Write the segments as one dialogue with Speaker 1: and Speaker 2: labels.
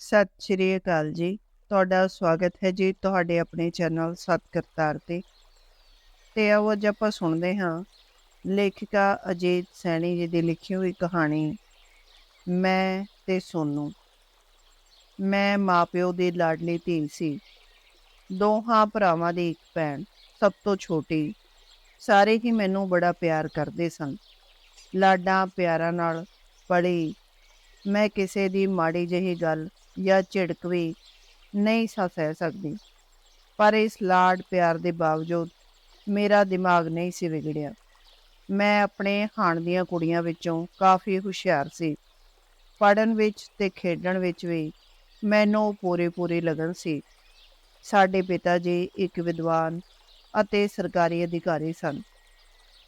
Speaker 1: ਸਤਿ ਸ਼੍ਰੀ ਅਕਾਲ ਜੀ। ਤੁਹਾਡਾ ਸਵਾਗਤ ਹੈ ਜੀ ਤੁਹਾਡੇ ਆਪਣੇ ਚੈਨਲ ਸਤ ਕਰਤਾਰ ਤੇ। ਤੇ ਆਓ ਅੱਜ ਆਪਾਂ ਸੁਣਦੇ ਹਾਂ ਲੇਖਿਕਾ ਅਜੀਤ ਸੈਣੀ ਜੀ ਦੀ ਲਿਖੀ ਹੋਈ ਕਹਾਣੀ, ਮੈਂ ਤੇ ਸੋਨੂ। ਮੈਂ ਮਾਪਿਓ ਦੀ ਲਾਡਲੀ ਧੀ ਸੀ। ਦੋਹਾਂ ਭਰਾਵਾਂ ਦੀ ਇੱਕ ਭੈਣ, ਸਭ ਤੋਂ ਛੋਟੀ। ਸਾਰੇ ਹੀ ਮੈਨੂੰ ਬੜਾ ਪਿਆਰ ਕਰਦੇ ਸਨ। ਲਾਡਾਂ ਪਿਆਰਾਂ ਨਾਲ ਪੜੀ ਮੈਂ ਕਿਸੇ ਦੀ ਮਾੜੀ ਜਿਹੀ ਗੱਲ ਜਾਂ ਝਿੜਕ ਵੀ ਨਹੀਂ ਸਾ ਸਹਿ ਸਕਦੀ। ਪਰ ਇਸ ਲਾਡ ਪਿਆਰ ਦੇ ਬਾਵਜੂਦ ਮੇਰਾ ਦਿਮਾਗ ਨਹੀਂ ਸੀ ਵਿਗੜਿਆ। ਮੈਂ ਆਪਣੇ ਖਾਣ ਦੀਆਂ ਕੁੜੀਆਂ ਵਿੱਚੋਂ ਕਾਫੀ ਹੁਸ਼ਿਆਰ ਸੀ। ਪੜਨ ਵਿੱਚ ਤੇ ਖੇਡਣ ਵਿੱਚ ਵੀ ਮੈਨੂੰ ਪੂਰੀ ਪੂਰੀ ਲਗਨ ਸੀ। ਸਾਡੇ ਪਿਤਾ ਜੀ ਇੱਕ ਵਿਦਵਾਨ ਅਤੇ ਸਰਕਾਰੀ ਅਧਿਕਾਰੀ ਸਨ।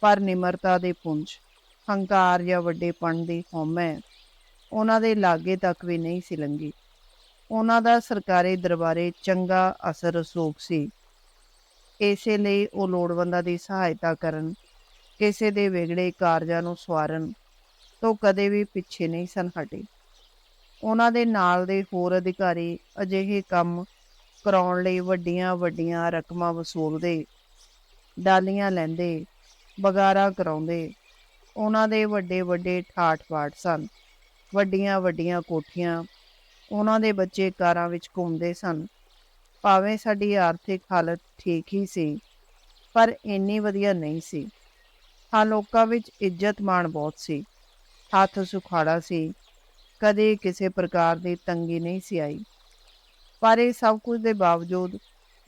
Speaker 1: ਪਰ ਨਿਮਰਤਾ ਦੇ ਪੁੰਜ, ਹੰਕਾਰ ਜਾਂ ਵੱਡੇਪਣ ਦੀ ਹਉਮੈ ਉਹਨਾਂ ਦੇ ਲਾਗੇ ਤੱਕ ਵੀ ਨਹੀਂ ਸੀ ਲੰਗੀ ਉਹਨਾਂ ਦਾ ਸਰਕਾਰੀ ਦਰਬਾਰੇ ਚੰਗਾ ਅਸਰ ਰਸੂਖ ਸੀ। ਇਸੇ ਲਈ ਉਹ ਲੋੜਵੰਦਾਂ ਦੀ ਸਹਾਇਤਾ ਕਰਨ, ਕਿਸੇ ਦੇ ਵਿਗੜੇ ਕਾਰਜਾਂ ਨੂੰ ਸਵਾਰਨ ਤੋਂ ਕਦੇ ਵੀ ਪਿੱਛੇ ਨਹੀਂ ਸਨ ਹਟੇ। ਉਹਨਾਂ ਦੇ ਨਾਲ ਦੇ ਹੋਰ ਅਧਿਕਾਰੀ ਅਜਿਹੇ ਕੰਮ ਕਰਾਉਣ ਲਈ ਵੱਡੀਆਂ ਵੱਡੀਆਂ ਰਕਮਾਂ ਵਸੂਲਦੇ, ਡਾਲੀਆਂ ਲੈਂਦੇ, ਬਗਾਰਾ ਕਰਾਉਂਦੇ, ਉਹਨਾਂ ਦੇ ਵੱਡੇ ਵੱਡੇ ਠਾਠ-ਬਾਠ ਸਨ। ਵੱਡੀਆਂ ਵੱਡੀਆਂ ਕੋਠੀਆਂ ਉਹਨਾਂ ਦੇ ਬੱਚੇ ਕਾਰਾਂ ਵਿੱਚ ਘੁੰਮਦੇ ਸਨ। ਭਾਵੇਂ ਸਾਡੀ ਆਰਥਿਕ ਹਾਲਤ ਠੀਕ ਹੀ ਸੀ, ਪਰ ਇੰਨੀ ਵਧੀਆ ਨਹੀਂ ਸੀ। ਹਾਂ, ਲੋਕਾਂ ਵਿੱਚ ਇੱਜ਼ਤ ਮਾਣ ਬਹੁਤ ਸੀ। ਹੱਥ ਸੁਖਾੜਾ ਸੀ। ਕਦੇ ਕਿਸੇ ਪ੍ਰਕਾਰ ਦੀ ਤੰਗੀ ਨਹੀਂ ਸੀ ਆਈ। ਪਰ ਇਹ ਸਭ ਕੁਝ ਦੇ ਬਾਵਜੂਦ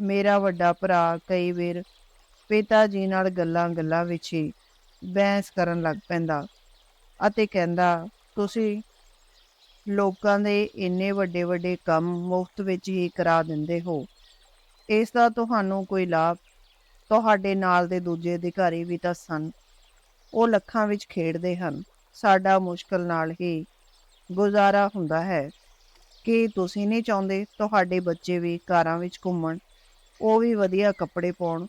Speaker 1: ਮੇਰਾ ਵੱਡਾ ਭਰਾ ਕਈ ਵਾਰ ਪਿਤਾ ਜੀ ਨਾਲ ਗੱਲਾਂ-ਗੱਲਾਂ ਵਿੱਚ ਹੀ ਬਹਿਸ ਕਰਨ ਲੱਗ ਪੈਂਦਾ ਅਤੇ ਕਹਿੰਦਾ, ਤੁਸੀਂ ਲੋਕਾਂ ਦੇ ਇੰਨੇ ਵੱਡੇ ਵੱਡੇ ਕੰਮ ਮੁਫਤ ਵਿੱਚ ਹੀ ਕਰਾ ਦਿੰਦੇ ਹੋ। ਇਸ ਦਾ ਤੁਹਾਨੂੰ ਕੋਈ ਲਾਭ, ਤੁਹਾਡੇ ਨਾਲ ਦੇ ਦੂਜੇ ਅਧਿਕਾਰੀ ਵੀ ਤਾਂ ਸਨ। ਉਹ ਲੱਖਾਂ ਵਿੱਚ ਖੇਡਦੇ ਹਨ। ਸਾਡਾ ਮੁਸ਼ਕਲ ਨਾਲ ਹੀ ਗੁਜ਼ਾਰਾ ਹੁੰਦਾ ਹੈ। ਕਿ ਤੁਸੀਂ ਨਹੀਂ ਚਾਹੁੰਦੇ ਤੁਹਾਡੇ ਬੱਚੇ ਵੀ ਕਾਰਾਂ ਵਿੱਚ ਘੁੰਮਣ? ਉਹ ਵੀ ਵਧੀਆ ਕੱਪੜੇ ਪਾਉਣ।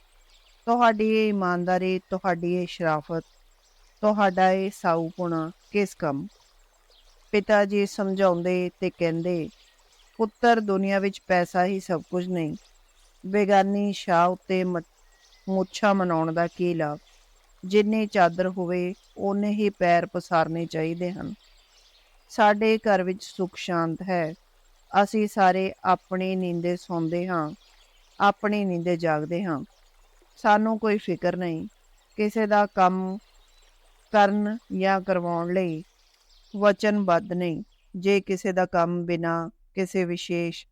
Speaker 1: ਤੁਹਾਡੀ ਇਹ ਇਮਾਨਦਾਰੀ, ਤੁਹਾਡੀ ਇਹ ਸ਼ਰਾਫਤ, ਤੁਹਾਡਾ ਇਹ ਸਾਊਪੁਣਾ ਕਿਸ ਕੰਮ? ਪਿਤਾ ਜੀ ਸਮਝਾਉਂਦੇ ਤੇ ਕਹਿੰਦੇ, ਪੁੱਤਰ, ਦੁਨੀਆ ਵਿੱਚ ਪੈਸਾ ਹੀ ਸਭ ਕੁਝ ਨਹੀਂ। ਬੇਗਾਨੀ ਸ਼ਾਹ ਉਤੇ ਮੁੱਛਾਂ ਮਨਾਉਣ ਦਾ ਕੀ ਲਾਭ? ਜਿੰਨੀ ਚਾਦਰ ਹੋਵੇ, ਓਨੇ ਹੀ ਪੈਰ ਪਸਾਰਨੇ ਚਾਹੀਦੇ ਹਨ। ਸਾਡੇ ਘਰ ਵਿੱਚ ਸੁਖ ਸ਼ਾਂਤ ਹੈ। ਅਸੀਂ ਸਾਰੇ ਆਪਣੀ ਨੀਂਦੇ ਸੌਂਦੇ ਹਾਂ, ਆਪਣੇ ਨੀਂਦੇ ਜਾਗਦੇ ਹਾਂ। ਸਾਨੂੰ ਕੋਈ ਫਿਕਰ ਨਹੀਂ। ਕਿਸੇ ਦਾ ਕੰਮ ਕਰਨ ਜਾਂ ਕਰਵਾਉਣ ਲਈ ਵਚਨਬੱਧ ਨਹੀਂ। ਜੇ ਕਿਸੇ ਦਾ ਕੰਮ ਬਿਨਾ ਕਿਸੇ ਵਿਸ਼ੇਸ਼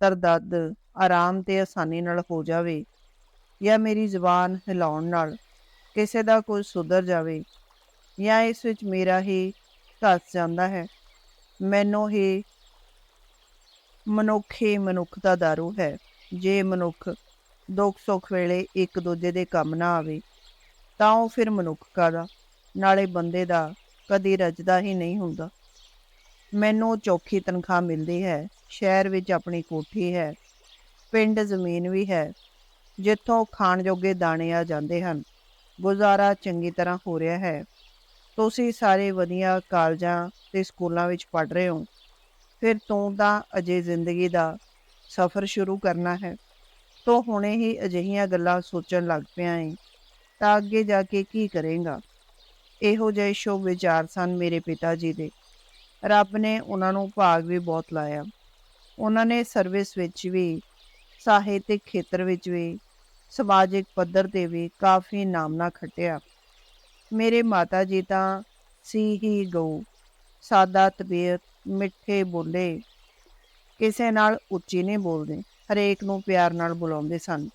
Speaker 1: ਤਰਦਦ ਆਰਾਮ ਤੇ ਆਸਾਨੀ ਨਾਲ ਹੋ ਜਾਵੇ ਜਾਂ ਮੇਰੀ ਜ਼ੁਬਾਨ ਹਿਲਾਉਣ ਨਾਲ ਕਿਸੇ ਦਾ ਕੋਈ ਸੁਧਰ ਜਾਵੇ ਜਾਂ ਇਸ ਵਿੱਚ ਮੇਰਾ ਹੀ ਘਸ ਜਾਂਦਾ ਹੈ, ਮੈਨੂੰ ਹੀ ਮਨੁੱਖੀ ਮਨੁੱਖ ਦਾ ਦਾਰੂ ਹੈ। ਜੇ ਮਨੁੱਖ ਦੁੱਖ ਸੁੱਖ ਵੇਲੇ ਇੱਕ ਦੂਜੇ ਦੇ ਕੰਮ ਨਾ ਆਵੇ, ਤਾਂ ਉਹ ਫਿਰ ਮਨੁੱਖ ਦਾ ਨਾਲੇ ਬੰਦੇ ਦਾ ਕਦੀ ਰਜਦਾ ਹੀ ਨਹੀਂ ਹੁੰਦਾ। ਮੈਨੂੰ ਚੌਖੀ ਤਨਖਾਹ ਮਿਲਦੀ ਹੈ, ਸ਼ਹਿਰ ਵਿੱਚ ਆਪਣੀ ਕੋਠੀ ਹੈ, ਪਿੰਡ ਜ਼ਮੀਨ ਵੀ ਹੈ, ਜਿੱਥੋਂ ਖਾਣ ਜੋਗੇ ਦਾਣੇ ਆ ਜਾਂਦੇ ਹਨ। ਗੁਜ਼ਾਰਾ ਚੰਗੀ ਤਰ੍ਹਾਂ ਹੋ ਰਿਹਾ ਹੈ। ਤੁਸੀਂ ਸਾਰੇ ਵਧੀਆ ਕਾਲਜਾਂ ਤੇ ਸਕੂਲਾਂ ਵਿੱਚ ਪੜ੍ਹ ਰਹੇ ਹੋ। ਫਿਰ ਤੂੰ ਤਾਂ ਅਜੇ ਜ਼ਿੰਦਗੀ ਦਾ ਸਫ਼ਰ ਸ਼ੁਰੂ ਕਰਨਾ ਹੈ। ਤੋ ਹੁਣੇ ਹੀ ਅਜਿਹੀਆਂ ਗੱਲਾਂ ਸੋਚਣ ਲੱਗ ਪਿਆ ਹੈ ਤਾਂ ਅੱਗੇ ਜਾ ਕੇ ਕੀ ਕਰੇਗਾ? ਇਹੋ ਜਿਹੇ ਸ਼ੁਭ ਵਿਚਾਰ ਸਨ ਮੇਰੇ ਪਿਤਾ ਜੀ ਦੇ। ਰੱਬ ਨੇ ਉਹਨਾਂ ਨੂੰ ਭਾਗ ਵੀ ਬਹੁਤ ਲਾਇਆ। ਉਹਨਾਂ ਨੇ ਸਰਵਿਸ ਵਿੱਚ ਵੀ, ਸਾਹਿਤਿਕ ਖੇਤਰ ਵਿੱਚ ਵੀ, ਸਮਾਜਿਕ ਪੱਧਰ ਤੇ ਵੀ ਕਾਫੀ ਨਾਮਨਾ ਖੱਟਿਆ। ਮੇਰੇ ਮਾਤਾ ਜੀ ਤਾਂ ਸੀ ਹੀ ਗਊ। ਸਾਦਾ, ਤਬੀਅਤ, ਮਿੱਠੇ ਬੋਲੇ ਕਿਸੇ ਨਾਲ ਉੱਚੀ ਨਹੀਂ ਬੋਲਦੇ। ਹਰੇਕ ਨੂੰ ਪਿਆਰ ਨਾਲ ਬੁਲਾਉਂਦੇ ਸਨ।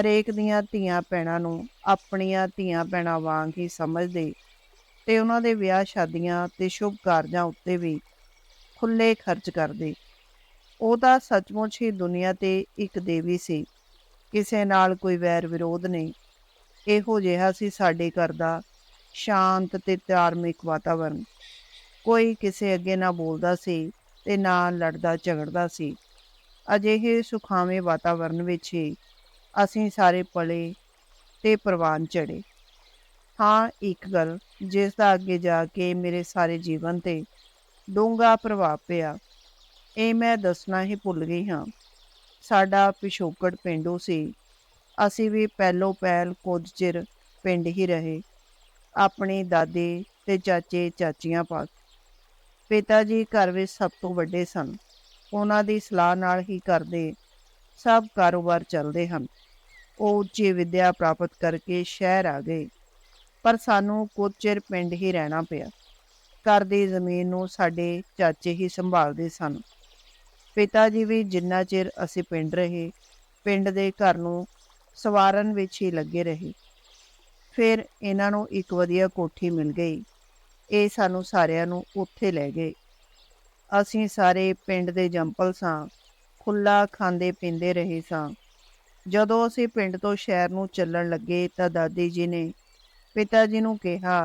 Speaker 1: ਹਰੇਕ ਦੀਆਂ ਧੀਆਂ ਭੈਣਾਂ ਨੂੰ ਆਪਣੀਆਂ ਧੀਆਂ ਭੈਣਾਂ ਵਾਂਗ ਹੀ ਸਮਝਦੇ ਤੇ ਉਹਨਾਂ ਦੇ ਵਿਆਹ ਸ਼ਾਦੀਆਂ ਤੇ ਸ਼ੁਭ ਕਾਰਜਾਂ ਉੱਤੇ ਵੀ ਖੁੱਲੇ ਖਰਚ ਕਰਦੇ। ਉਹ ਤਾਂ ਸੱਚਮੁੱਚ ਹੀ ਦੁਨੀਆ ਤੇ ਇੱਕ ਦੇਵੀ ਸੀ। ਕਿਸੇ ਨਾਲ ਕੋਈ ਵੈਰ ਵਿਰੋਧ ਨਹੀਂ। ਇਹੋ ਜਿਹਾ ਸੀ ਸਾਡੇ ਘਰ ਦਾ ਸ਼ਾਂਤ ਤੇ ਧਾਰਮਿਕ ਵਾਤਾਵਰਣ ਕੋਈ ਕਿਸੇ ਅੱਗੇ ਨਾ ਬੋਲਦਾ ਸੀ ਤੇ ਨਾ ਲੜਦਾ ਝਗੜਦਾ ਸੀ। ਅਜਿਹੇ ਸੁਖਾਵੇਂ ਵਾਤਾਵਰਣ ਵਿੱਚ ਹੀ ਅਸੀਂ ਸਾਰੇ ਪਲੇ ਤੇ ਪ੍ਰਵਾਨ ਚੜੇ ਹਾਂ, ਇੱਕ ਗੱਲ, ਜਿਸ ਦਾ ਅੱਗੇ ਜਾ ਕੇ ਮੇਰੇ ਸਾਰੇ ਜੀਵਨ ਤੇ ਡੂੰਘਾ ਪ੍ਰਭਾਵ ਪਿਆ, ਇਹ ਮੈਂ ਦੱਸਣਾ ਹੀ ਭੁੱਲ ਗਈ ਹਾਂ। ਸਾਡਾ ਪਿਛੋਕੜ ਪਿੰਡੂ ਸੀ। ਅਸੀਂ ਵੀ ਪਹਿਲੋ ਪਹਿਲ ਕੁਝ ਚਿਰ ਪਿੰਡ ਹੀ ਰਹੇ, ਆਪਣੇ ਦਾਦੇ ਤੇ ਚਾਚੇ, ਚਾਚੀਆਂ ਪਾਸ ਪਿਤਾ ਜੀ ਘਰ ਵਿੱਚ ਸਭ ਤੋਂ ਵੱਡੇ ਸਨ। ਉਹਨਾਂ ਦੀ ਸਲਾਹ ਨਾਲ ਹੀ ਕਰਦੇ ਸਭ ਕਾਰੋਬਾਰ ਚੱਲਦੇ ਹਨ। ਉਹ ਉੱਚੀ ਵਿੱਦਿਆ ਪ੍ਰਾਪਤ ਕਰਕੇ ਸ਼ਹਿਰ ਆ ਗਏ। ਪਰ ਸਾਨੂੰ ਕੁਝ ਚਿਰ ਪਿੰਡ ਹੀ ਰਹਿਣਾ ਪਿਆ। ਘਰ ਦੀ ਜ਼ਮੀਨ ਨੂੰ ਸਾਡੇ ਚਾਚੇ ਹੀ ਸੰਭਾਲਦੇ ਸਨ। ਪਿਤਾ ਜੀ ਵੀ ਜਿੰਨਾ ਚਿਰ ਅਸੀਂ ਪਿੰਡ ਰਹੇ, ਪਿੰਡ ਦੇ ਘਰ ਨੂੰ ਸਵਾਰਨ ਵਿੱਚ ਹੀ ਲੱਗੇ ਰਹੇ। ਫਿਰ ਇਹਨਾਂ ਨੂੰ ਇੱਕ ਵਧੀਆ ਕੋਠੀ ਮਿਲ ਗਈ। ਇਹ ਸਾਨੂੰ ਸਾਰਿਆਂ ਨੂੰ ਉੱਥੇ ਲੈ ਗਏ। ਅਸੀਂ ਸਾਰੇ ਪਿੰਡ ਦੇ ਜੰਪਲ ਸਾਂ ਖੁੱਲਾ ਖਾਂਦੇ ਪੀਂਦੇ ਰਹੇ ਸਾਂ। ਜਦੋਂ ਅਸੀਂ ਪਿੰਡ ਤੋਂ ਸ਼ਹਿਰ ਨੂੰ ਚੱਲਣ ਲੱਗੇ ਤਾਂ ਦਾਦੀ ਜੀ ਨੇ ਪਿਤਾ ਜੀ ਨੂੰ ਕਿਹਾ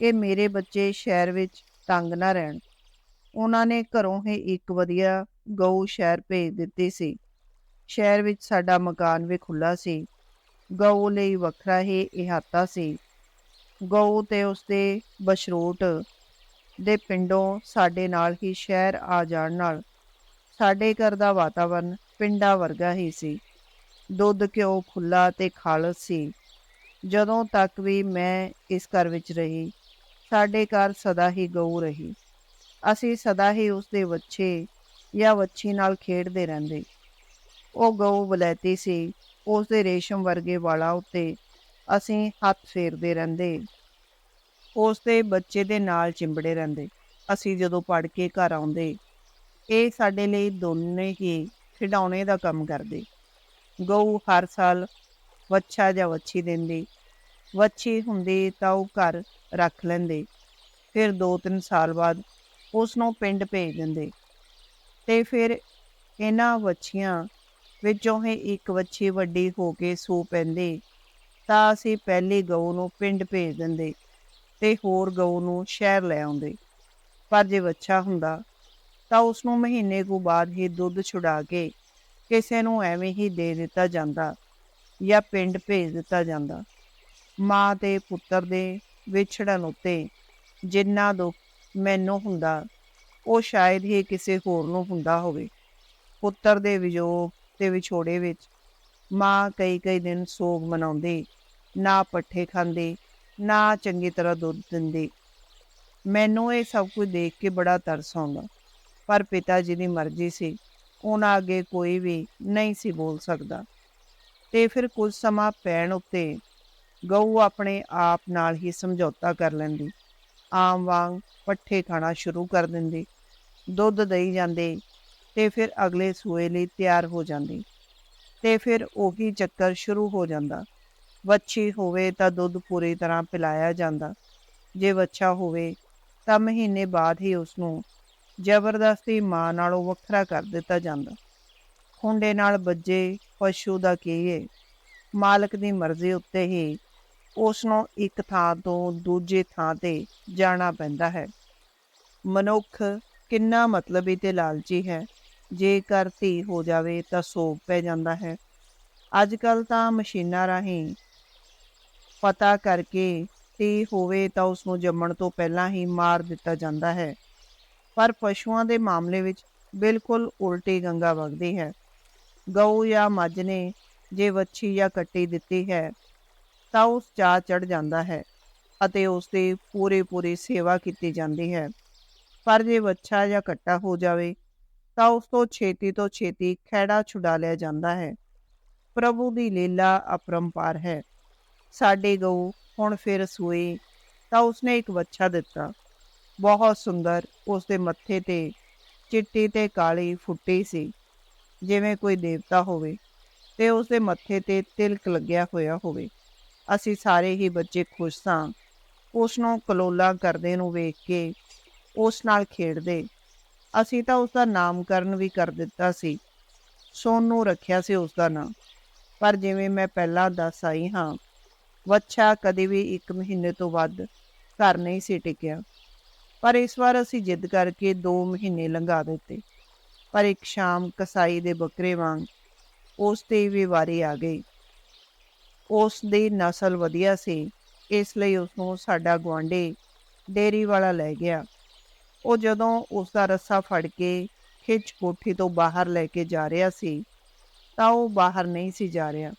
Speaker 1: ਕਿ ਮੇਰੇ ਬੱਚੇ ਸ਼ਹਿਰ ਵਿੱਚ ਤੰਗ ਨਾ ਰਹਿਣ। ਉਹਨਾਂ ਨੇ ਘਰੋਂ ਹੀ ਇੱਕ ਵਧੀਆ ਗਊ ਸ਼ਹਿਰ ਭੇਜ ਦਿੱਤੀ ਸੀ। ਸ਼ਹਿਰ ਵਿੱਚ ਸਾਡਾ ਮਕਾਨ ਵੀ ਖੁੱਲਾ ਸੀ। ਗਊ ਲਈ ਵੱਖਰਾ ਹੀ ਇਹਾਤਾ ਸੀ। ਗਊ ਤੇ ਉਸਦੇ ਬਸ਼ਰੂਟ ਦੇ ਪਿੰਡੋਂ ਸਾਡੇ ਨਾਲ ਹੀ ਸ਼ਹਿਰ ਆ ਜਾਣ ਨਾਲ ਸਾਡੇ ਘਰ ਦਾ ਵਾਤਾਵਰਨ ਪਿੰਡਾਂ ਵਰਗਾ ਹੀ ਸੀ। ਦੁੱਧ ਘਿਓ ਖੁੱਲਾ ਤੇ ਖਾਲਸ ਸੀ। ਜਦੋਂ ਤੱਕ ਵੀ ਮੈਂ ਇਸ ਘਰ ਵਿੱਚ ਰਹੀ, ਸਾਡੇ ਘਰ ਸਦਾ ਹੀ ਗਊ ਰਹੀ। ਅਸੀਂ ਸਦਾ ਹੀ ਉਸਦੇ ਵੱਛੇ ਜਾਂ ਵੱਛੀ ਨਾਲ ਖੇਡਦੇ ਰਹਿੰਦੇ। ਉਹ ਗਊ ਬਲੈਤੀ ਸੀ ਉਸ ਦੇ ਰੇਸ਼ਮ ਵਰਗੇ ਵਾਲਾ ਉੱਤੇ ਅਸੀਂ ਹੱਥ ਫੇਰਦੇ ਰਹਿੰਦੇ। ਉਸ ਦੇ ਬੱਚੇ ਦੇ ਨਾਲ ਚਿੰਬੜੇ ਰਹਿੰਦੇ। ਅਸੀਂ ਜਦੋਂ ਪੜ ਕੇ ਘਰ ਆਉਂਦੇ, ਇਹ ਸਾਡੇ ਲਈ ਦੋਨੇ ਹੀ ਖਿਡੌਣੇ ਦਾ ਕੰਮ ਕਰਦੇ। ਗਊ ਹਰ ਸਾਲ ਵੱਛਾ ਜਾਂ ਵੱਛੀ ਦਿੰਦੀ। ਵੱਛੀ ਹੁੰਦੀ ਤਾਂ ਉਹ ਘਰ ਰੱਖ ਲੈਂਦੇ। ਫਿਰ 2-3 ਸਾਲ ਬਾਅਦ ਉਸ ਨੂੰ ਪਿੰਡ ਭੇਜ ਦਿੰਦੇ। ਤੇ ਫਿਰ ਇਹਨਾਂ ਵੱਛੀਆਂ ਵਿੱਚੋਂ ਹੀ ਇੱਕ ਵੱਛੀ ਵੱਡੀ ਹੋ ਕੇ ਸੂ ਪੈਂਦੀ। ਤਾਂ ਅਸੀਂ ਪਹਿਲੀ ਗਊ ਨੂੰ ਪਿੰਡ ਭੇਜ ਦਿੰਦੇ ਤੇ ਹੋਰ ਗਊ ਨੂੰ ਸ਼ਹਿਰ ਲੈ ਆਉਂਦੇ। ਪਰ ਜੇ ਵੱਛਾ ਹੁੰਦਾ ਤਾਂ ਉਸ ਨੂੰ ਮਹੀਨੇ ਕੁ ਬਾਅਦ ਹੀ ਦੁੱਧ ਛੁਡਾ ਕੇ ਕਿਸੇ ਨੂੰ ਐਵੇਂ ਹੀ ਦੇ ਦਿੱਤਾ ਜਾਂਦਾ ਜਾਂ ਪਿੰਡ ਭੇਜ ਦਿੱਤਾ ਜਾਂਦਾ। ਮਾਂ ਤੇ ਪੁੱਤਰ ਦੇ ਵਿਛੜਨ ਉੱਤੇ ਜਿੰਨਾ ਦੁੱਖ ਮੈਨੂੰ ਹੁੰਦਾ, ਉਹ ਸ਼ਾਇਦ ਹੀ ਕਿਸੇ ਹੋਰ ਨੂੰ ਹੁੰਦਾ ਹੋਵੇ। ਪੁੱਤਰ ਦੇ ਵਿਜੋਗ ਤੇ ਵਿਛੋੜੇ ਵਿੱਚ ਮਾਂ ਕਈ ਕਈ ਦਿਨ ਸੋਗ ਮਨਾਉਂਦੀ, ਨਾ ਪੱਠੇ ਖਾਂਦੀ, ਨਾ ਚੰਗੀ ਤਰ੍ਹਾਂ ਦੁੱਧ ਦਿੰਦੀ। ਮੈਨੂੰ ਇਹ ਸਭ ਕੁਝ ਦੇਖ ਕੇ ਬੜਾ ਤਰਸ ਆਉਂਦਾ, ਪਰ ਪਿਤਾ ਜੀ ਦੀ ਮਰਜ਼ੀ ਸੀ। ਉਹਨਾਂ ਅੱਗੇ ਕੋਈ ਵੀ ਨਹੀਂ ਸੀ ਬੋਲ ਸਕਦਾ। ਤੇ ਫਿਰ ਕੁਝ ਸਮਾਂ ਪੈਣ ਉੱਤੇ ਗਊ ਆਪਣੇ ਆਪ ਨਾਲ ਹੀ ਸਮਝੌਤਾ ਕਰ ਲੈਂਦੀ। ਆਮ ਵਾਂਗ ਪੱਠੇ ਖਾਣਾ ਸ਼ੁਰੂ ਕਰ ਦਿੰਦੀ। ਦੁੱਧ ਦੇਈ ਜਾਂਦੇ ਤੇ ਫਿਰ ਅਗਲੇ ਸੂਏ ਲਈ ਤਿਆਰ ਹੋ ਜਾਂਦੀ। ਤੇ ਫਿਰ ਉਹੀ ਚੱਕਰ ਸ਼ੁਰੂ ਹੋ ਜਾਂਦਾ। ਵੱਛੀ ਹੋਵੇ ਤਾਂ ਦੁੱਧ ਪੂਰੀ ਤਰ੍ਹਾਂ ਪਿਲਾਇਆ ਜਾਂਦਾ। ਜੇ ਵੱਛਾ ਹੋਵੇ ਤਾਂ ਮਹੀਨੇ ਬਾਅਦ ਹੀ ਉਸ ਨੂੰ ਜ਼ਬਰਦਸਤੀ ਮਾਂ ਨਾਲੋਂ ਵੱਖਰਾ ਕਰ ਦਿੱਤਾ ਜਾਂਦਾ। ਖੁੰਡੇ ਨਾਲ ਬੱਜੇ ਪਸ਼ੂ ਦਾ ਕੀ ਹੈ ਮਾਲਕ ਦੀ ਮਰਜ਼ੀ ਉੱਤੇ ਹੀ ਉਸ ਨੂੰ ਇੱਕ ਥਾਂ ਤੋਂ ਦੂਜੇ ਥਾਂ ਤੇ ਜਾਣਾ ਪੈਂਦਾ ਹੈ। ਮਨੁੱਖ ਕਿੰਨਾ ਮਤਲਬੀ ਤੇ ਲਾਲਚੀ ਹੈ। ਜੇਕਰ ਧੀ ਹੋ ਜਾਵੇ ਤਾਂ ਸੋਪ ਪੈ ਜਾਂਦਾ ਹੈ। ਅੱਜ ਕੱਲ ਤਾਂ ਮਸ਼ੀਨਾਂ ਰਾਹੀਂ ਪਤਾ ਕਰਕੇ ਧੀ ਹੋਵੇ ਤਾਂ ਉਸ ਨੂੰ ਜੰਮਣ ਤੋਂ ਪਹਿਲਾਂ ਹੀ ਮਾਰ ਦਿੱਤਾ ਜਾਂਦਾ ਹੈ। ਪਰ ਪਸ਼ੂਆਂ ਦੇ ਮਾਮਲੇ ਵਿੱਚ ਬਿਲਕੁਲ ਉਲਟੀ ਗੰਗਾ ਵਗਦੀ ਹੈ। ਗਊ ਜਾਂ ਮੱਝ ਨੇ ਜੇ ਵੱਛੀ ਜਾਂ ਕੱਟੀ ਦਿੱਤੀ ਹੈ, ਤਾਂ ਉਸ ਚਾਹ ਚੜ ਜਾਂਦਾ ਹੈ ਅਤੇ ਉਸ ਦੀ ਪੂਰੀ ਪੂਰੀ ਸੇਵਾ ਕੀਤੀ ਜਾਂਦੀ ਹੈ। ਪਰ ਜੇ ਵੱਛਾ ਜਾਂ ਕੱਟਾ ਹੋ ਜਾਵੇ, ਤਾਂ ਉਸ ਤੋਂ ਛੇਤੀ ਤੋਂ ਛੇਤੀ ਖੈੜਾ ਛੁਡਾ ਲਿਆ ਜਾਂਦਾ ਹੈ। ਪ੍ਰਭੂ ਦੀ ਲੀਲਾ ਅਪਰੰਪਾਰ ਹੈ। ਸਾਡੀ ਗਊ ਹੁਣ ਫਿਰ ਸੂਈ ਤਾਂ ਉਸਨੇ ਇੱਕ ਵੱਛਾ ਦਿੱਤਾ। ਬਹੁਤ ਸੁੰਦਰ ਉਸ ਦੇ ਮੱਥੇ ਤੇ ਚਿੱਟੀ ਤੇ ਕਾਲੀ ਫੁੱਟੀ ਸੀ। ਜਿਵੇਂ ਕੋਈ ਦੇਵਤਾ ਹੋਵੇ ਤੇ ਉਸ ਦੇ ਮੱਥੇ ਤੇ ਤਿਲਕ ਲੱਗਿਆ ਹੋਇਆ ਹੋਵੇ। ਅਸੀਂ ਸਾਰੇ ਹੀ ਬੱਚੇ ਖੁਸ਼ ਸਾਂ। ਉਸ ਨੂੰ ਕਲੋਲਾ ਕਰਦੇ ਨੂੰ ਵੇਖ ਕੇ ਉਸ ਨਾਲ ਖੇਡਦੇ। ਅਸੀਂ ਤਾਂ ਉਸ ਦਾ ਨਾਮਕਰਨ ਵੀ ਕਰ ਦਿੱਤਾ ਸੀ। ਸੋਨੂ ਰੱਖਿਆ ਸੀ ਉਸ ਦਾ ਨਾਮ। ਪਰ ਜਿਵੇਂ ਮੈਂ ਪਹਿਲਾਂ ਦੱਸ ਆਈ ਹਾਂ, ਵੱਛਾ ਕਦੇ ਵੀ 1 ਮਹੀਨੇ ਤੋਂ ਵੱਧ ਘਰ ਨਹੀਂ ਸੀ ਟਿਕਿਆ। ਪਰ ਇਸ ਵਾਰ ਅਸੀਂ ਜਿੱਦ ਕਰਕੇ 2 ਮਹੀਨੇ ਲੰਘਾ ਦਿੱਤੇ। ਪਰ ਇੱਕ ਸ਼ਾਮ ਕਸਾਈ ਦੇ ਬੱਕਰੇ ਵਾਂਗ ਉਸ ਤੇ ਵੀ ਵਾਰੀ ਆ ਗਈ। ਉਸ ਦੀ ਨਸਲ ਵਧੀਆ ਸੀ, ਇਸ ਲਈ ਉਸ ਨੂੰ ਸਾਡਾ ਗਵਾਂਢੀ ਡੇਰੀ ਵਾਲਾ ਲੈ ਗਿਆ। ਉਹ ਜਦੋਂ ਉਸ ਦਾ ਰੱਸਾ ਫੜ ਕੇ ਖਿੱਚ ਕੋਠੀ ਤੋਂ ਬਾਹਰ ਲੈ ਕੇ ਜਾ ਰਿਹਾ ਸੀ, ਤਾਂ ਉਹ ਬਾਹਰ ਨਹੀਂ ਸੀ ਜਾ ਰਿਹਾ।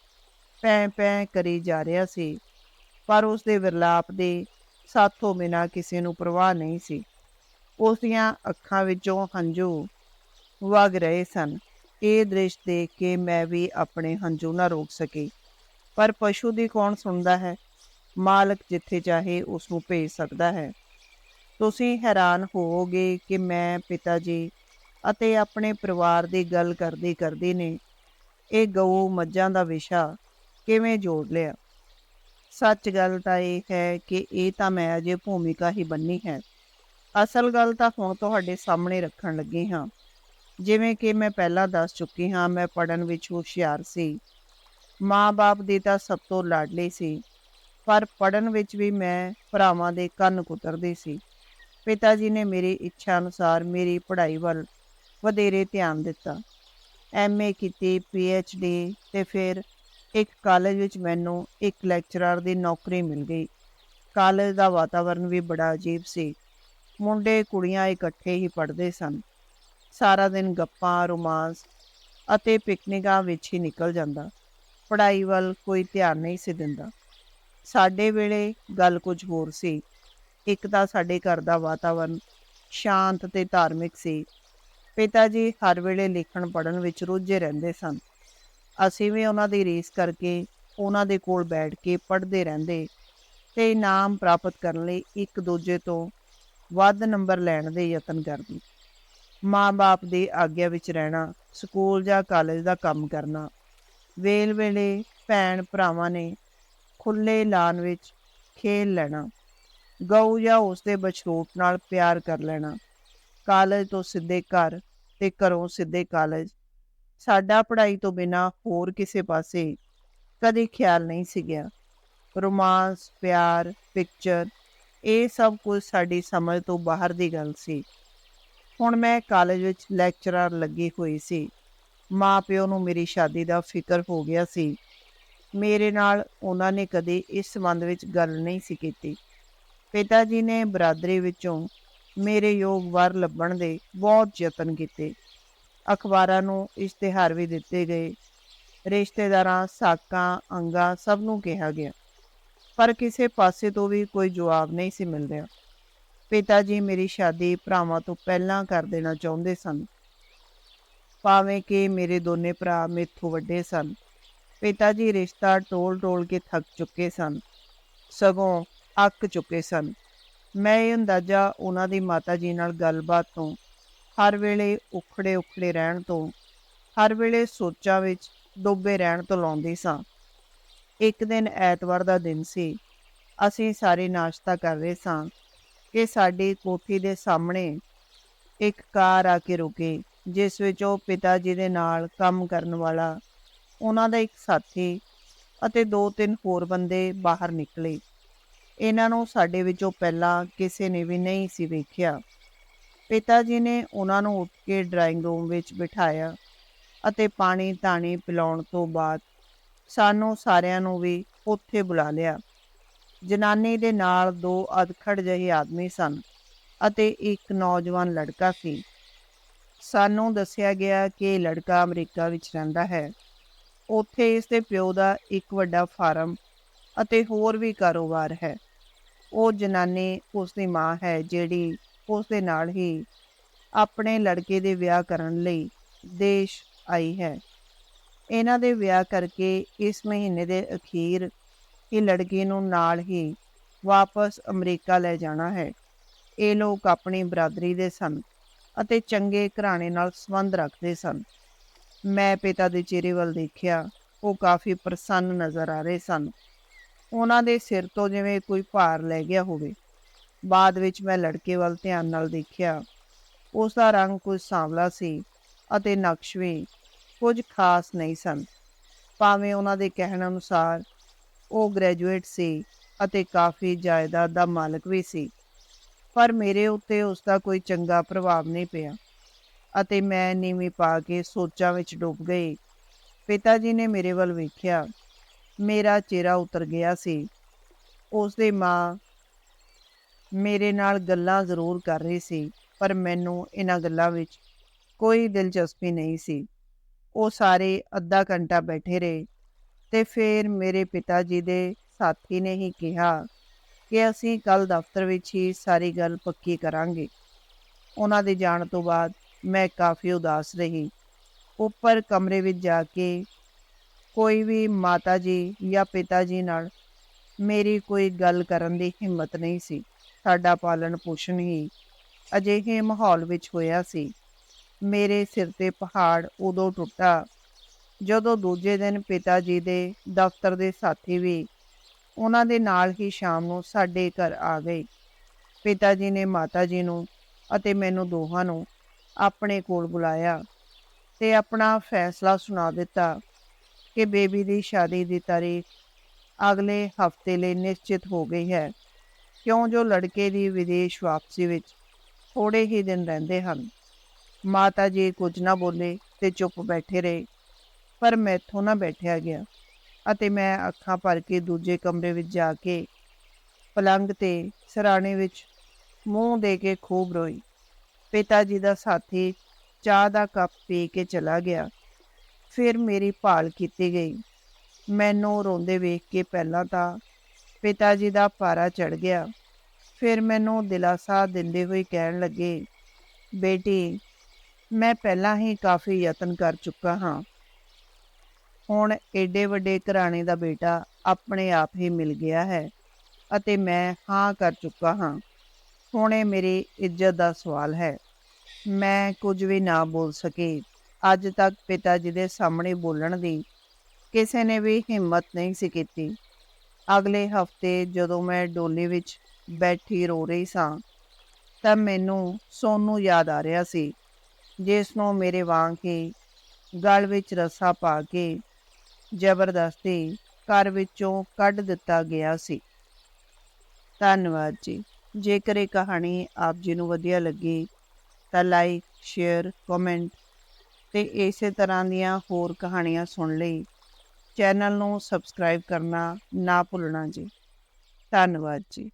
Speaker 1: ਪੈ ਪੈ ਕਰੀ ਜਾ ਰਿਹਾ ਸੀ, ਪਰ ਉਸ ਦੇ ਵਿਰਲਾਪ ਦੇ ਸਾਥੋਂ ਬਿਨਾਂ ਕਿਸੇ ਨੂੰ ਪਰਵਾਹ ਨਹੀਂ ਸੀ। ਉਸ ਦੀਆਂ ਅੱਖਾਂ ਵਿੱਚੋਂ ਹੰਝੂ ਵਗ ਰਹੇ ਸਨ। ਇਹ ਦ੍ਰਿਸ਼ ਦੇਖ ਕੇ ਮੈਂ ਵੀ ਆਪਣੇ ਹੰਝੂ ਨਾ ਰੋਕ ਸਕੀ। ਪਰ ਪਸ਼ੂ ਦੀ ਕੌਣ ਸੁਣਦਾ ਹੈ? ਮਾਲਕ ਜਿੱਥੇ ਚਾਹੇ ਉਸ ਨੂੰ ਭੇਜ ਸਕਦਾ ਹੈ। ਤੁਸੀਂ ਹੈਰਾਨ ਹੋਵੋਗੇ ਕਿ ਮੈਂ ਪਿਤਾ ਜੀ ਅਤੇ ਆਪਣੇ ਪਰਿਵਾਰ ਦੀ ਗੱਲ ਕਰਦੀ ਕਰਦੀ ਨੇ ਇਹ ਗਊ ਮੱਝਾਂ ਦਾ ਵਿਸ਼ਾ ਕਿਵੇਂ ਜੋੜ ਲਿਆ? ਸੱਚ ਗੱਲ ਤਾਂ ਇਹ ਹੈ ਕਿ ਇਹ ਤਾਂ ਮੈਂ ਅਜੇ ਭੂਮਿਕਾ ਹੀ ਬੰਨੀ ਹੈ। ਅਸਲ ਗੱਲ ਤਾਂ ਹੁਣ ਤੁਹਾਡੇ ਸਾਹਮਣੇ ਰੱਖਣ ਲੱਗੀ ਹਾਂ। ਜਿਵੇਂ ਕਿ ਮੈਂ ਪਹਿਲਾਂ ਦੱਸ ਚੁੱਕੀ ਹਾਂ, ਮੈਂ ਪੜਨ ਵਿੱਚ ਹੁਸ਼ਿਆਰ ਸੀ। ਮਾਂ-ਬਾਪ ਦੀ ਤਾਂ ਸਭ ਤੋਂ ਲਾਡਲੀ ਸੀ। ਪਰ ਪੜਨ ਵਿੱਚ ਵੀ ਮੈਂ ਭਰਾਵਾਂ ਦੇ ਕੰਨ ਕੁਤਰਦੀ ਸੀ। ਪਿਤਾ ਜੀ ਨੇ ਮੇਰੀ ਇੱਛਾ ਅਨੁਸਾਰ ਮੇਰੀ ਪੜ੍ਹਾਈ ਵੱਲ ਵਧੇਰੇ ਧਿਆਨ ਦਿੱਤਾ। ਐਮਏ ਕੀਤੀ ਪੀਐਚਡੀ ਤੇ ਫਿਰ ਇੱਕ ਕਾਲਜ ਵਿੱਚ ਮੈਨੂੰ ਇੱਕ ਲੈਕਚਰਰ ਦੀ ਨੌਕਰੀ ਮਿਲ ਗਈ। ਕਾਲਜ ਦਾ ਵਾਤਾਵਰਣ ਵੀ ਬੜਾ ਅਜੀਬ ਸੀ। ਮੁੰਡੇ, ਕੁੜੀਆਂ ਇਕੱਠੇ ਹੀ ਪੜ੍ਹਦੇ ਸਨ। ਸਾਰਾ ਦਿਨ ਗੱਪਾਂ, ਰੋਮਾਂਸ ਅਤੇ ਪਿਕਨਿਕਾਂ ਵਿੱਚ ਹੀ ਨਿਕਲ ਜਾਂਦਾ। ਪੜ੍ਹਾਈ ਵੱਲ ਕੋਈ ਧਿਆਨ ਨਹੀਂ ਸੀ ਦਿੰਦਾ। ਸਾਡੇ ਵੇਲੇ ਗੱਲ ਕੁਝ ਹੋਰ ਸੀ। ਇੱਕ ਤਾਂ ਸਾਡੇ ਘਰ ਦਾ ਵਾਤਾਵਰਣ ਸ਼ਾਂਤ ਤੇ ਧਾਰਮਿਕ ਸੀ। ਪਿਤਾ ਜੀ ਹਰ ਵੇਲੇ ਲਿਖਣ ਪੜਨ ਵਿੱਚ ਰੁੱਝੇ ਰਹਿੰਦੇ ਸਨ। ਅਸੀਂ ਵੀ ਉਹਨਾਂ ਦੀ ਰੀਸ ਕਰਕੇ ਉਹਨਾਂ ਦੇ ਕੋਲ ਬੈਠ ਕੇ ਪੜ੍ਹਦੇ ਰਹਿੰਦੇ ਤੇ ਇਨਾਮ ਪ੍ਰਾਪਤ ਕਰਨ ਲਈ ਇੱਕ ਦੂਜੇ ਤੋਂ ਵੱਧ ਨੰਬਰ ਲੈਣ ਦੇ ਯਤਨ ਕਰਦੇ। ਮਾਂ-ਬਾਪ ਦੀ ਆਗਿਆ ਵਿੱਚ ਰਹਿਣਾ, ਸਕੂਲ ਜਾਂ ਕਾਲਜ ਦਾ ਕੰਮ ਕਰਨਾ ਵੇਲ ਵੇਲੇ ਭੈਣ ਭਰਾਵਾਂ ਨੇ ਖੁੱਲੇ ਲਾਨ ਵਿੱਚ ਖੇਲ ਲੈਣਾ, ਗਊ ਜਾਂ ਉਸਦੇ ਬਛਰੋਟ ਨਾਲ ਪਿਆਰ ਕਰ ਲੈਣਾ, ਕਾਲਜ ਤੋਂ ਸਿੱਧੇ ਘਰ ਤੇ ਘਰੋਂ ਸਿੱਧੇ ਕਾਲਜ ਸਾਡਾ ਪੜ੍ਹਾਈ ਤੋਂ ਬਿਨਾ ਹੋਰ ਕਿਸੇ ਪਾਸੇ ਕਦੇ ਖਿਆਲ ਨਹੀਂ ਸੀ ਗਿਆ। ਰੋਮਾਂਸ, ਪਿਆਰ, ਪਿਕਚਰ, ਇਹ ਸਭ ਕੁਝ ਸਾਡੀ ਸਮਝ ਤੋਂ ਬਾਹਰ ਦੀ ਗੱਲ ਸੀ। ਹੁਣ ਮੈਂ ਕਾਲਜ ਵਿੱਚ ਲੈਕਚਰਰ ਲੱਗੀ ਹੋਈ ਸੀ। ਮਾਪਿਓ ਨੂੰ ਮੇਰੀ ਸ਼ਾਦੀ ਦਾ ਫਿਕਰ ਹੋ ਗਿਆ ਸੀ। ਮੇਰੇ ਨਾਲ ਉਹਨਾਂ ਨੇ ਕਦੇ ਇਸ ਸੰਬੰਧ ਵਿੱਚ ਗੱਲ ਨਹੀਂ ਸੀ ਕੀਤੀ। ਪਿਤਾ ਜੀ ਨੇ ਬਰਾਦਰੀ ਵਿੱਚੋਂ ਮੇਰੇ ਯੋਗ ਵਰ ਲੱਭਣ ਦੇ ਬਹੁਤ ਯਤਨ ਕੀਤੇ। ਅਖਬਾਰਾਂ ਨੂੰ ਇਸ਼ਤਿਹਾਰ ਵੀ ਦਿੱਤੇ ਗਏ। ਰਿਸ਼ਤੇਦਾਰਾਂ, ਸਾਕਾਂ, ਅੰਗਾ ਸਭ ਨੂੰ ਕਿਹਾ ਗਿਆ। ਪਰ ਕਿਸੇ ਪਾਸੇ ਤੋਂ ਵੀ ਕੋਈ ਜਵਾਬ ਨਹੀਂ ਸੀ ਮਿਲ ਰਿਹਾ ਪਿਤਾ ਜੀ ਮੇਰੀ ਸ਼ਾਦੀ ਭਰਾਵਾਂ ਤੋਂ ਪਹਿਲਾਂ ਕਰ ਦੇਣਾ ਚਾਹੁੰਦੇ ਸਨ। ਭਾਵੇਂ ਕਿ ਮੇਰੇ ਦੋਨੇ ਭਰਾ ਮੇਥੋਂ ਵੱਡੇ ਸਨ। ਪਿਤਾ ਜੀ ਰਿਸ਼ਤਾ ਟੋਲ-ਟੋਲ ਕੇ ਥੱਕ ਚੁੱਕੇ ਸਨ। ਸਗੋਂ ਅੱਕ ਚੁੱਕੇ ਸਨ। ਮੈਂ ਇਹ ਅੰਦਾਜ਼ਾ ਉਹਨਾਂ ਦੀ ਮਾਤਾ ਜੀ ਨਾਲ ਗੱਲਬਾਤ ਤੋਂ ਹਰ ਵੇਲੇ ਉਖੜੇ ਉਖੜੇ ਰਹਿਣ ਤੋਂ, ਹਰ ਵੇਲੇ ਸੋਚਾਂ ਵਿੱਚ ਡੁੱਬੇ ਰਹਿਣ ਤੋਂ ਲਾਉਂਦੇ ਸਾਂ। ਇੱਕ ਦਿਨ ਐਤਵਾਰ ਦਾ ਦਿਨ ਸੀ। ਅਸੀਂ ਸਾਰੇ ਨਾਸ਼ਤਾ ਕਰ ਰਹੇ ਸਾਂ ਕਿ ਸਾਡੀ ਕੋਠੀ ਦੇ ਸਾਹਮਣੇ ਇੱਕ ਕਾਰ ਆ ਕੇ ਰੁਕੀ, ਜਿਸ ਵਿੱਚ ਉਹ ਪਿਤਾ ਜੀ ਦੇ ਨਾਲ ਕੰਮ ਕਰਨ ਵਾਲਾ, ਉਹਨਾਂ ਦਾ ਇੱਕ ਸਾਥੀ ਅਤੇ ਦੋ ਤਿੰਨ ਹੋਰ ਬੰਦੇ ਬਾਹਰ ਨਿਕਲੇ। ਇਹਨਾਂ ਨੂੰ ਸਾਡੇ ਵਿੱਚੋਂ ਪਹਿਲਾਂ ਕਿਸੇ ਨੇ ਵੀ ਨਹੀਂ ਸੀ ਵੇਖਿਆ। ਪਿਤਾ ਜੀ ਨੇ ਉਹਨਾਂ ਨੂੰ ਉੱਠ ਕੇ ਡਰਾਇੰਗ ਰੂਮ ਵਿੱਚ ਬਿਠਾਇਆ ਅਤੇ ਪਾਣੀ ਤਾਣੀ ਪਿਲਾਉਣ ਤੋਂ ਬਾਅਦ ਸਾਨੂੰ ਸਾਰਿਆਂ ਨੂੰ ਵੀ ਉੱਥੇ ਬੁਲਾ ਲਿਆ। ਜਨਾਨੀ ਦੇ ਨਾਲ ਦੋ ਅਧਖੜ ਜਿਹੇ ਆਦਮੀ ਸਨ ਅਤੇ ਇੱਕ ਨੌਜਵਾਨ ਲੜਕਾ ਸੀ। ਸਾਨੂੰ ਦੱਸਿਆ ਗਿਆ ਕਿ ਇਹ ਲੜਕਾ ਅਮਰੀਕਾ ਵਿੱਚ ਰਹਿੰਦਾ ਹੈ। ਉੱਥੇ ਇਸ ਦੇ ਪਿਓ ਦਾ ਇੱਕ ਵੱਡਾ ਫਾਰਮ ਅਤੇ ਹੋਰ ਵੀ ਕਾਰੋਬਾਰ ਹੈ। ਉਹ ਜਨਾਨੀ ਉਸ ਦੀ ਮਾਂ ਹੈ ਜਿਹੜੀ ਉਸ ਦੇ ਨਾਲ ਹੀ ਆਪਣੇ ਲੜਕੇ ਦੇ ਵਿਆਹ ਕਰਨ ਲਈ ਦੇਸ਼ ਆਈ ਹੈ। ਇਹਨਾਂ ਦੇ ਵਿਆਹ ਕਰਕੇ ਇਸ ਮਹੀਨੇ ਦੇ ਅਖੀਰ ਇਹ ਲੜਕੀ ਨੂੰ ਨਾਲ ਹੀ ਵਾਪਸ ਅਮਰੀਕਾ ਲੈ ਜਾਣਾ ਹੈ। ਇਹ ਲੋਕ ਆਪਣੀ ਬਰਾਦਰੀ ਦੇ ਸਨ ਅਤੇ ਚੰਗੇ ਘਰਾਣੇ ਨਾਲ ਸੰਬੰਧ ਰੱਖਦੇ ਸਨ। ਮੈਂ ਪਿਤਾ ਦੇ ਚਿਹਰੇ ਵੱਲ ਦੇਖਿਆ, ਉਹ ਕਾਫੀ ਪ੍ਰਸੰਨ ਨਜ਼ਰ ਆ ਰਹੇ ਸਨ। ਉਹਨਾਂ ਦੇ ਸਿਰ ਤੋਂ ਜਿਵੇਂ ਕੋਈ ਭਾਰ ਲੈ ਗਿਆ ਹੋਵੇ। ਬਾਅਦ ਵਿੱਚ ਮੈਂ ਲੜਕੇ ਵੱਲ ਧਿਆਨ ਨਾਲ ਦੇਖਿਆ। ਉਸ ਦਾ ਰੰਗ ਕੁਝ ਸਾਂਵਲਾ ਸੀ ਅਤੇ ਨਕਸ਼ ਵੀ ਕੁਝ ਖਾਸ ਨਹੀਂ ਸਨ। ਭਾਵੇਂ ਉਹਨਾਂ ਦੇ ਕਹਿਣ ਅਨੁਸਾਰ ਉਹ ਗ੍ਰੈਜੂਏਟ ਸੀ ਅਤੇ ਕਾਫੀ ਜਾਇਦਾਦ ਦਾ ਮਾਲਕ ਵੀ ਸੀ, ਪਰ ਮੇਰੇ ਉੱਤੇ ਉਸ ਦਾ ਕੋਈ ਚੰਗਾ ਪ੍ਰਭਾਵ ਨਹੀਂ ਪਿਆ ਅਤੇ ਮੈਂ ਨੀਵੀਂ ਪਾ ਕੇ ਸੋਚਾਂ ਵਿੱਚ ਡੁੱਬ ਗਈ। ਪਿਤਾ ਜੀ ਨੇ ਮੇਰੇ ਵੱਲ ਵੇਖਿਆ। ਮੇਰਾ ਚਿਹਰਾ ਉਤਰ ਗਿਆ ਸੀ। ਉਸ ਦੇ ਮਾਂ ਮੇਰੇ ਨਾਲ ਗੱਲਾਂ ਜ਼ਰੂਰ ਕਰ ਰਹੀ ਸੀ, ਪਰ ਮੈਨੂੰ ਇਹਨਾਂ ਗੱਲਾਂ ਵਿੱਚ ਕੋਈ ਦਿਲਚਸਪੀ ਨਹੀਂ ਸੀ। ਉਹ ਸਾਰੇ ਅੱਧਾ ਘੰਟਾ ਬੈਠੇ ਰਹੇ ਤੇ ਫਿਰ ਮੇਰੇ ਪਿਤਾ ਜੀ ਦੇ ਸਾਥੀ ਨੇ ਹੀ ਕਿਹਾ ਕਿ ਅਸੀਂ ਕੱਲ ਦਫ਼ਤਰ ਵਿੱਚ ਹੀ ਸਾਰੀ ਗੱਲ ਪੱਕੀ ਕਰਾਂਗੇ। ਉਹਨਾਂ ਦੇ ਜਾਣ ਤੋਂ ਬਾਅਦ ਮੈਂ ਕਾਫੀ ਉਦਾਸ ਰਹੀ। ਉੱਪਰ ਕਮਰੇ ਵਿੱਚ ਜਾ ਕੇ ਕੋਈ ਵੀ ਮਾਤਾ ਜੀ ਜਾਂ ਪਿਤਾ ਜੀ ਨਾਲ ਮੇਰੀ ਕੋਈ ਗੱਲ ਕਰਨ ਦੀ ਹਿੰਮਤ ਨਹੀਂ ਸੀ। ਸਾਡਾ ਪਾਲਣ ਪੋਸ਼ਣ ਹੀ ਅਜਿਹੇ ਮਾਹੌਲ ਵਿੱਚ ਹੋਇਆ ਸੀ। ਮੇਰੇ ਸਿਰ ਤੇ ਪਹਾੜ ਉਦੋਂ ਟੁੱਟਾ ਜਦੋਂ ਦੂਜੇ ਦਿਨ ਪਿਤਾ ਜੀ ਦੇ ਦਫ਼ਤਰ ਦੇ ਸਾਥੀ ਵੀ ਉਹਨਾਂ ਦੇ ਨਾਲ ਹੀ ਸ਼ਾਮ ਨੂੰ ਸਾਡੇ ਘਰ ਆ ਗਏ। ਪਿਤਾ ਜੀ ਨੇ ਮਾਤਾ ਜੀ ਨੂੰ ਅਤੇ ਮੈਨੂੰ ਦੋਹਾਂ ਨੂੰ ਆਪਣੇ ਕੋਲ ਬੁਲਾਇਆ ਤੇ ਆਪਣਾ ਫੈਸਲਾ ਸੁਣਾ ਦਿੱਤਾ ਕਿ ਬੇਬੀ ਦੀ ਸ਼ਾਦੀ ਦੀ ਤਾਰੀਖ ਅਗਲੇ ਹਫ਼ਤੇ ਲਈ ਨਿਸ਼ਚਿਤ ਹੋ ਗਈ ਹੈ। ਕਿਉਂ ਜੋ ਲੜਕੇ ਦੀ ਵਿਦੇਸ਼ ਵਾਪਸੀ ਵਿੱਚ ਥੋੜੇ ਹੀ ਦਿਨ ਰਹਿੰਦੇ ਹਨ? ਮਾਤਾ ਜੀ ਕੁਝ ਨਾ ਬੋਲੇ ਤੇ ਚੁੱਪ ਬੈਠੇ ਰਹੇ, ਪਰ ਮੈਥੋਂ ਨਾ ਬੈਠਿਆ ਗਿਆ ਅਤੇ ਮੈਂ ਅੱਖਾਂ ਭਰ ਕੇ ਦੂਜੇ ਕਮਰੇ ਵਿੱਚ ਜਾ ਕੇ ਪਲੰਗ ਤੇ ਸਰਾਣੇ ਵਿੱਚ ਮੂੰਹ ਦੇ ਕੇ ਖੂਬ ਰੋਈ। ਪਿਤਾ ਜੀ ਦਾ ਸਾਥੀ ਚਾਹ ਦਾ ਕੱਪ ਪੀ ਕੇ ਚਲਾ ਗਿਆ। ਫਿਰ ਮੇਰੀ ਭਾਲ ਕੀਤੀ ਗਈ। ਮੈਨੂੰ ਰੋਂਦੇ ਵੇਖ ਕੇ ਪਹਿਲਾਂ ਤਾਂ ਪਿਤਾ ਜੀ ਦਾ ਪਾਰਾ ਚੜ ਗਿਆ। ਫਿਰ ਮੈਨੂੰ ਦਿਲਾਸਾ ਦਿੰਦੇ ਹੋਏ ਕਹਿਣ ਲੱਗੇ, ਬੇਟੀ, ਮੈਂ ਪਹਿਲਾਂ ਹੀ ਕਾਫੀ ਯਤਨ ਕਰ ਚੁੱਕਾ ਹਾਂ। ਹੁਣ ਏਡੇ ਵੱਡੇ ਘਰਾਣੇ ਦਾ ਬੇਟਾ ਆਪਣੇ ਆਪ ਹੀ ਮਿਲ ਗਿਆ ਹੈ ਅਤੇ ਮੈਂ ਹਾਂ ਕਰ ਚੁੱਕਾ ਹਾਂ। ਹੁਣ ਇਹ ਮੇਰੀ ਇੱਜ਼ਤ ਦਾ ਸਵਾਲ ਹੈ। ਮੈਂ ਕੁਝ ਵੀ ਨਾ ਬੋਲ ਸਕੀ। ਅੱਜ ਤੱਕ ਪਿਤਾ ਜੀ ਦੇ ਸਾਹਮਣੇ ਬੋਲਣ ਦੀ ਕਿਸੇ ਨੇ ਵੀ ਹਿੰਮਤ ਨਹੀਂ ਸੀ ਕੀਤੀ। ਅਗਲੇ ਹਫ਼ਤੇ ਜਦੋਂ ਮੈਂ ਡੋਲੀ ਵਿੱਚ ਬੈਠੀ ਰੋ ਰਹੀ ਸਾਂ, ਤਾਂ ਮੈਨੂੰ ਸੋਨੂੰ ਯਾਦ ਆ ਰਿਹਾ ਸੀ, ਜਿਸ ਨੂੰ ਮੇਰੇ ਵਾਂਗ ਹੀ ਗਲ ਵਿੱਚ ਰੱਸਾ ਪਾ ਕੇ ਜ਼ਬਰਦਸਤੀ ਘਰ ਵਿੱਚੋਂ ਕੱਢ ਦਿੱਤਾ ਗਿਆ ਸੀ। ਧੰਨਵਾਦ ਜੀ। ਜੇਕਰ ਇਹ ਕਹਾਣੀ ਆਪ ਜੀ ਨੂੰ ਵਧੀਆ ਲੱਗੀ, ਤਾਂ ਲਾਈਕ, ਸ਼ੇਅਰ, ਕਮੈਂਟ ਤੇ ਇਸੇ ਤਰ੍ਹਾਂ ਦੀਆਂ ਹੋਰ ਕਹਾਣੀਆਂ ਸੁਣ ਲਈ ਚੈਨਲ ਨੂੰ ਸਬਸਕ੍ਰਾਈਬ ਕਰਨਾ ਨਾ ਭੁੱਲਣਾ ਜੀ। ਧੰਨਵਾਦ ਜੀ।